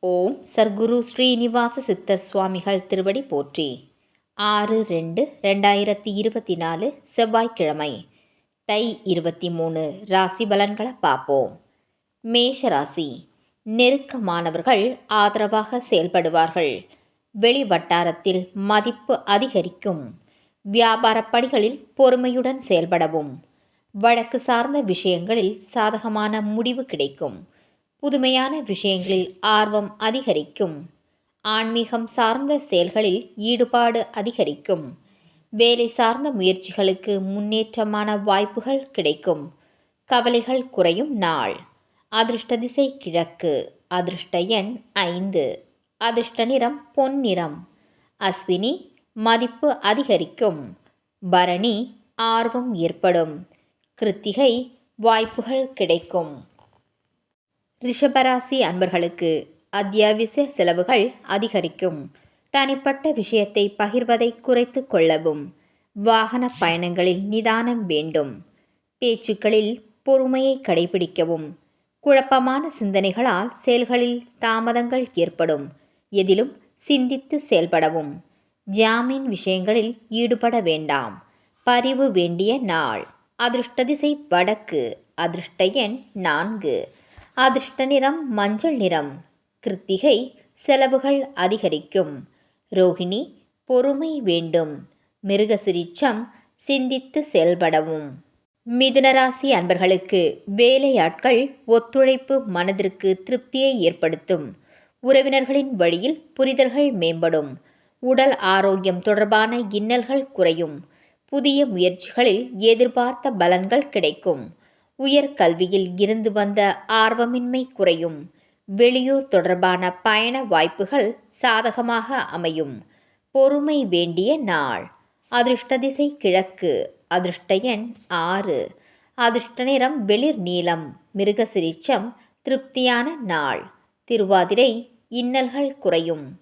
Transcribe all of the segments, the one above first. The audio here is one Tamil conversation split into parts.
ஓம் சர்க்குரு ஸ்ரீனிவாச சித்தர் சுவாமிகள் திருவடி போற்றி. ஆறு ரெண்டு ரெண்டாயிரத்தி இருபத்தி நாலு செவ்வாய்க்கிழமை. தை இருபத்தி மூணு ராசி பலன்களை பார்ப்போம். மேஷ ராசி. நெருக்கமானவர்கள் ஆதரவாக செயல்படுவார்கள். வெளி வட்டாரத்தில் மதிப்பு அதிகரிக்கும். வியாபார பணிகளில் பொறுமையுடன் செயல்படவும். வழக்கு சார்ந்த விஷயங்களில் சாதகமான முடிவு கிடைக்கும். புதுமையான விஷயங்களில் ஆர்வம் அதிகரிக்கும். ஆன்மீகம் சார்ந்த செயல்களில் ஈடுபாடு அதிகரிக்கும். வேலை சார்ந்த முயற்சிகளுக்கு முன்னேற்றமான வாய்ப்புகள் கிடைக்கும். கவலைகள் குறையும் நாள். அதிர்ஷ்ட திசை கிழக்கு. அதிர்ஷ்ட எண் ஐந்து. அதிர்ஷ்ட நிறம் பொன்னிறம். அஸ்வினி மதிப்பு அதிகரிக்கும். பரணி ஆர்வம் ஏற்படும். கிருத்திகை வாய்ப்புகள் கிடைக்கும். ரிஷபராசி அன்பர்களுக்கு அத்தியாவசிய செலவுகள் அதிகரிக்கும். தனிப்பட்ட விஷயத்தை பகிர்வதை குறைத்து கொள்ளவும் வாகன பயணங்களில் நிதானம் வேண்டும். பேச்சுக்களில் பொறுமையை கடைபிடிக்கவும் குழப்பமான சிந்தனைகளால் செயல்களில் தாமதங்கள் ஏற்படும் எதிலும் சிந்தித்து செயல்படவும். ஜாமீன் விஷயங்களில் ஈடுபட வேண்டாம். பரிவு வேண்டிய நாள். அதிர்ஷ்ட திசை வடக்கு. அதிர்ஷ்ட எண் நான்கு. அதிர்ஷ்ட நிறம் மஞ்சள் நிறம். கிருத்திகை செலவுகள் அதிகரிக்கும். ரோகிணி பொறுமை வேண்டும். மிருகசிரிச்சம் சிந்தித்து செயல்படவும். மிதுனராசி அன்பர்களுக்கு வேலையாட்கள் ஒத்துழைப்பு மனதிற்கு திருப்தியை ஏற்படுத்தும். உறவினர்களின் வழியில் புரிதல்கள் மேம்படும். உடல் ஆரோக்கியம் தொடர்பான இன்னல்கள் குறையும். புதிய முயற்சிகளில் எதிர்பார்த்த பலன்கள் கிடைக்கும். உயர்கல்வியில் இருந்து வந்த ஆர்வமின்மை குறையும். வெளியூர் தொடர்பான பயண வாய்ப்புகள் சாதகமாக அமையும். பொறுமை வேண்டிய நாள். அதிர்ஷ்ட திசை கிழக்கு. அதிர்ஷ்ட எண் ஆறு. அதிர்ஷ்ட நிறம் வெளிர் நீளம். மிருகசிரிச்சம் திருப்தியான நாள். திருவாதிரை இன்னல்கள் குறையும்.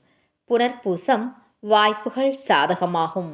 புனர்பூசம் வாய்ப்புகள் சாதகமாகும்.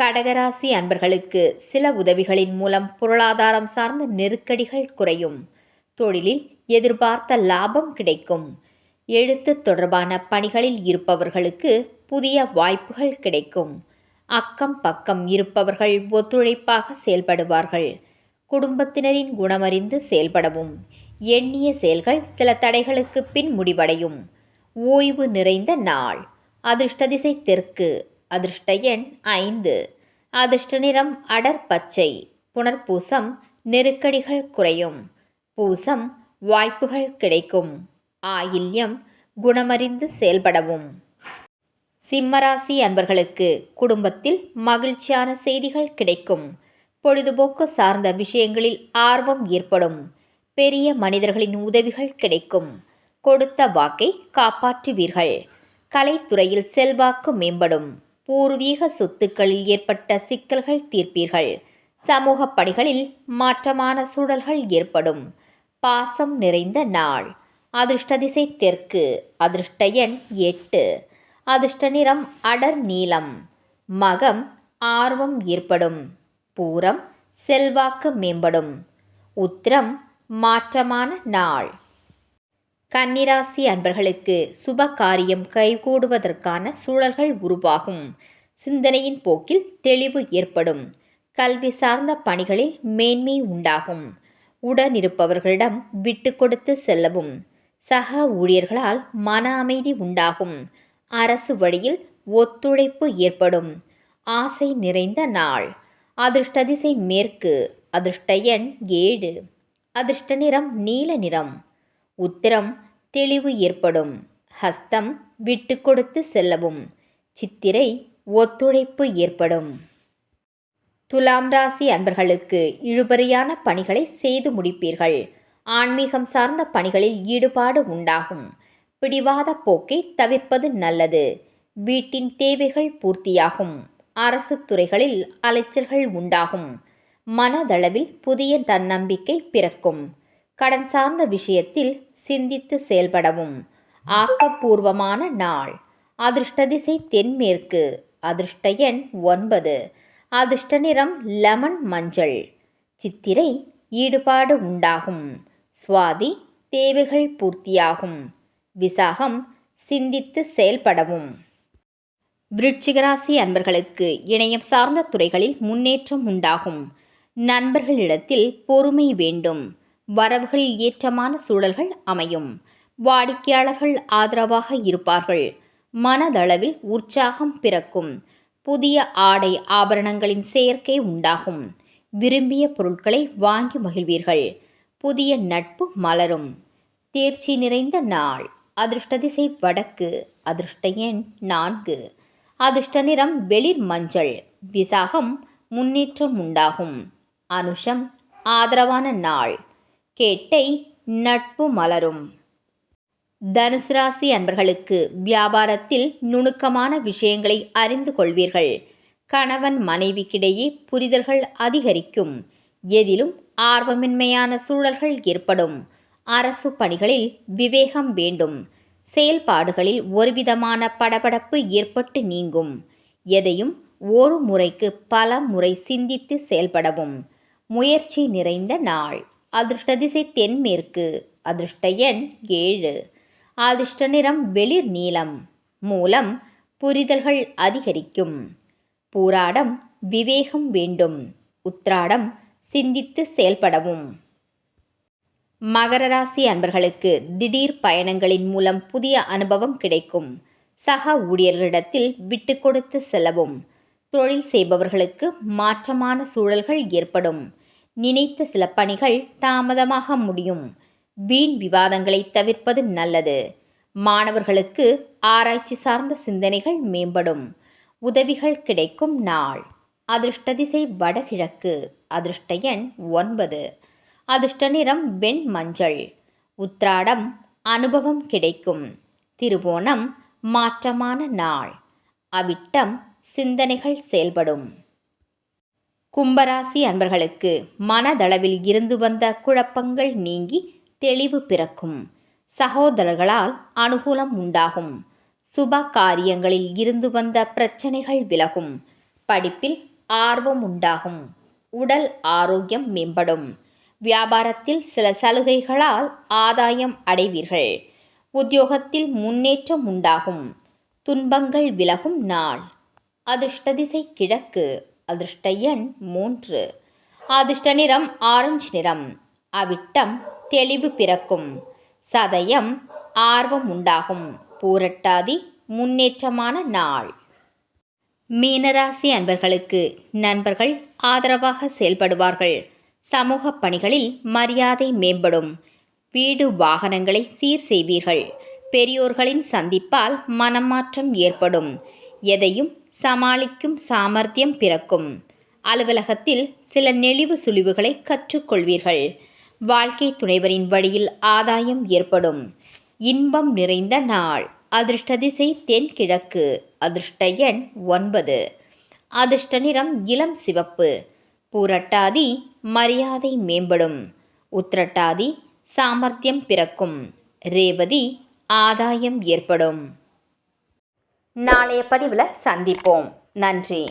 கடகராசி அன்பர்களுக்கு சில உதவிகளின் மூலம் பொருளாதாரம் சார்ந்த நெருக்கடிகள் குறையும். தொழிலில் எதிர்பார்த்த லாபம் கிடைக்கும். எழுத்து தொடர்பான பணிகளில் இருப்பவர்களுக்கு புதிய வாய்ப்புகள் கிடைக்கும். அக்கம் பக்கம் இருப்பவர்கள் ஒத்துழைப்பாக செயல்படுவார்கள். குடும்பத்தினரின் குணமறிந்து செயல்படவும். எண்ணிய செயல்கள் சில தடைகளுக்கு பின் முடிவடையும். ஓய்வு நிறைந்த நாள். அதிர்ஷ்ட திசை தெற்கு. அதிர்ஷ்ட எண் ஐந்து. அதிர்ஷ்ட நிறம் அடர் பச்சை புனர்பூசம் நெருக்கடிகள் குறையும். பூசம் வாய்ப்புகள் கிடைக்கும். ஆயில்யம் குணமறிந்து செயல்படவும். சிம்மராசி அன்பர்களுக்கு குடும்பத்தில் மகிழ்ச்சியான செய்திகள் கிடைக்கும். பொழுதுபோக்கு சார்ந்த விஷயங்களில் ஆர்வம் ஏற்படும். பெரிய மனிதர்களின் உதவிகள் கிடைக்கும். கொடுத்த வாக்கை காப்பாற்றுவீர்கள். கலைத்துறையில் செல்வாக்கு மேம்படும். பூர்வீக சொத்துக்களில் ஏற்பட்ட சிக்கல்கள் தீர்ப்பீர்கள். சமூக பணிகளில் மாற்றமான சூழல்கள் ஏற்படும். பாசம் நிறைந்த நாள். அதிர்ஷ்ட திசை தெற்கு. அதிர்ஷ்ட எண் எட்டு. அதிர்ஷ்ட நிறம் அடர் நீலம். மகம் ஆர்வம் ஏற்படும். பூரம் செல்வாக்கு மேம்படும். உத்திரம் மாற்றமான நாள். கன்னிராசி அன்பர்களுக்கு சுப காரியம் கைகூடுவதற்கான சூழல்கள் உருவாகும். சிந்தனையின் போக்கில் தெளிவு ஏற்படும். கல்வி சார்ந்த பணிகளில் மேன்மை உண்டாகும். உடனிருப்பவர்களிடம் விட்டு கொடுத்து செல்லவும். சக ஊழியர்களால் மன அமைதி உண்டாகும். அரசு வழியில் ஒத்துழைப்பு ஏற்படும். ஆசை நிறைந்த நாள். அதிர்ஷ்டதிசை மேற்கு. அதிர்ஷ்ட எண் ஏழு. அதிர்ஷ்ட நிறம் நீல நிறம். உத்திரம் தெளிவு ஏற்படும். ஹஸ்தம் விட்டு கொடுத்து செல்லவும். சித்திரை ஒத்துழைப்பு ஏற்படும். துலாம் ராசி அன்பர்களுக்கு இழுபறியான பணிகளை செய்து முடிப்பீர்கள். ஆன்மீகம் சார்ந்த பணிகளில் ஈடுபாடு உண்டாகும். பிடிவாத போக்கை தவிர்ப்பது நல்லது. வீட்டின் தேவைகள் பூர்த்தியாகும். அரசு துறைகளில் அலைச்சல்கள் உண்டாகும். மனதளவில் புதிய தன்னம்பிக்கை பிறக்கும். கடன் சார்ந்த விஷயத்தில் சிந்தித்து செயல்படவும். ஆக்கப்பூர்வமான நாள். அதிர்ஷ்ட திசை தென்மேற்கு. அதிர்ஷ்ட எண் ஒன்பது. அதிர்ஷ்ட நிறம் லெமன் மஞ்சள். சித்திரை ஈடுபாடு உண்டாகும். சுவாதி தேவைகள் பூர்த்தியாகும். விசாகம் சிந்தித்து செயல்படவும். விருட்சிகராசி அன்பர்களுக்கு இணையம் சார்ந்த துறைகளில் முன்னேற்றம் உண்டாகும். நண்பர்களிடத்தில் பொறுமை வேண்டும். வரவுகளில் ஏற்றமான சூழல்கள் அமையும். வாடிக்கையாளர்கள் ஆதரவாக இருப்பார்கள். மனதளவில் உற்சாகம் பிறக்கும். புதிய ஆடை ஆபரணங்களின் சேர்க்கை உண்டாகும். விரும்பிய பொருட்களை வாங்கி மகிழ்வீர்கள். புதிய நட்பு மலரும். தேர்ச்சி நிறைந்த நாள். அதிர்ஷ்ட திசை வடக்கு. அதிர்ஷ்ட எண் நான்கு. அதிர்ஷ்ட நிறம் வெளிர் மஞ்சள். விசாகம் முன்னேற்றம் உண்டாகும். அனுஷம் ஆதரவான நாள். கேட்டை நட்பு மலரும். தனுசு ராசி அன்பர்களுக்கு வியாபாரத்தில் நுணுக்கமான விஷயங்களை அறிந்து கொள்வீர்கள். கணவன் மனைவிக்கிடையே புரிதல்கள் அதிகரிக்கும். எதிலும் ஆர்வமின்மையான சூழல்கள் ஏற்படும். அரசு பணிகளில் விவேகம் வேண்டும். செயல்பாடுகளில் ஒருவிதமான படபடப்பு ஏற்பட்டு நீங்கும். எதையும் ஒரு முறைக்கு பல முறை சிந்தித்து செயல்படவும். முயற்சி நிறைந்த நாள். அதிர்ஷ்ட திசை தென்மேற்கு அதிர்ஷ்ட எண் ஏழு. அதிர்ஷ்ட நிறம் வெளிர் நீலம் மூலம் புரிதல்கள் அதிகரிக்கும். பூராடம் விவேகம் வேண்டும் உத்ராடம் சிந்தித்து செயல்படவும். மகர ராசி அன்பர்களுக்கு திடீர் பயணங்களின் மூலம் புதிய அனுபவம் கிடைக்கும். சக ஊழியர்களிடத்தில் விட்டு கொடுத்து செல்லவும். தொழில் செய்பவர்களுக்கு மாற்றமான சூழல்கள் ஏற்படும். நினைத்த சில பணிகள் தாமதமாக முடியும். வீண் விவாதங்களை தவிர்ப்பது நல்லது. மாணவர்களுக்கு ஆராய்ச்சி சார்ந்த சிந்தனைகள் மேம்படும். உதவிகள் கிடைக்கும் நாள். அதிர்ஷ்ட திசை வடகிழக்கு. அதிர்ஷ்ட எண் ஒன்பது. அதிர்ஷ்ட நிறம் வெண் மஞ்சள். உத்ராடம் அனுபவம் கிடைக்கும். திருவோணம் மாற்றமான நாள். அவிட்டம் சிந்தனைகள் செயல்படும். கும்பராசி அன்பர்களுக்கு மனதளவில் இருந்து வந்த குழப்பங்கள் நீங்கி தெளிவு பிறக்கும். சகோதரர்களால் அனுகூலம் உண்டாகும். சுப காரியங்களில் இருந்து வந்த பிரச்சனைகள் விலகும். படிப்பில் ஆர்வம் உண்டாகும். உடல் ஆரோக்கியம் மேம்படும். வியாபாரத்தில் சில சலுகைகளால் ஆதாயம் அடைவீர்கள். உத்தியோகத்தில் முன்னேற்றம் உண்டாகும். துன்பங்கள் விலகும் நாள். அதிர்ஷ்ட திசை கிழக்கு. அதிர்ஷ்ட எண் மூன்று. அதிர்ஷ்ட நிறம் ஆரஞ்சு நிறம். அவிட்டம் தெளிவு பிறக்கும். சதயம் ஆர்வம் உண்டாகும். பூரட்டாதி முன்னேற்றமான நாள். மீனராசி அன்பர்களுக்கு நண்பர்கள் ஆதரவாக செயல்படுவார்கள். சமூக பணிகளில் மரியாதை மேம்படும். வீடு வாகனங்களை சீர் செய்வீர்கள். பெரியோர்களின் சந்திப்பால் மனமாற்றம் ஏற்படும். எதையும் சமாளிக்கும் சாமர்த்தியம் பிறக்கும். அலுவலகத்தில் சில நெளிவு சுழிவுகளை கற்றுக்கொள்வீர்கள். வாழ்க்கை துணைவரின் வழியில் ஆதாயம் ஏற்படும். இன்பம் நிறைந்த நாள். அதிர்ஷ்ட திசை தென்கிழக்கு. அதிர்ஷ்ட எண் ஒன்பது. அதிர்ஷ்ட நிறம் இளம் சிவப்பு. பூரட்டாதி மரியாதை மேம்படும். உத்திரட்டாதி சாமர்த்தியம் பிறக்கும். ரேவதி ஆதாயம் ஏற்படும். நாளைய பதிவில் சந்திப்போம். நன்றி.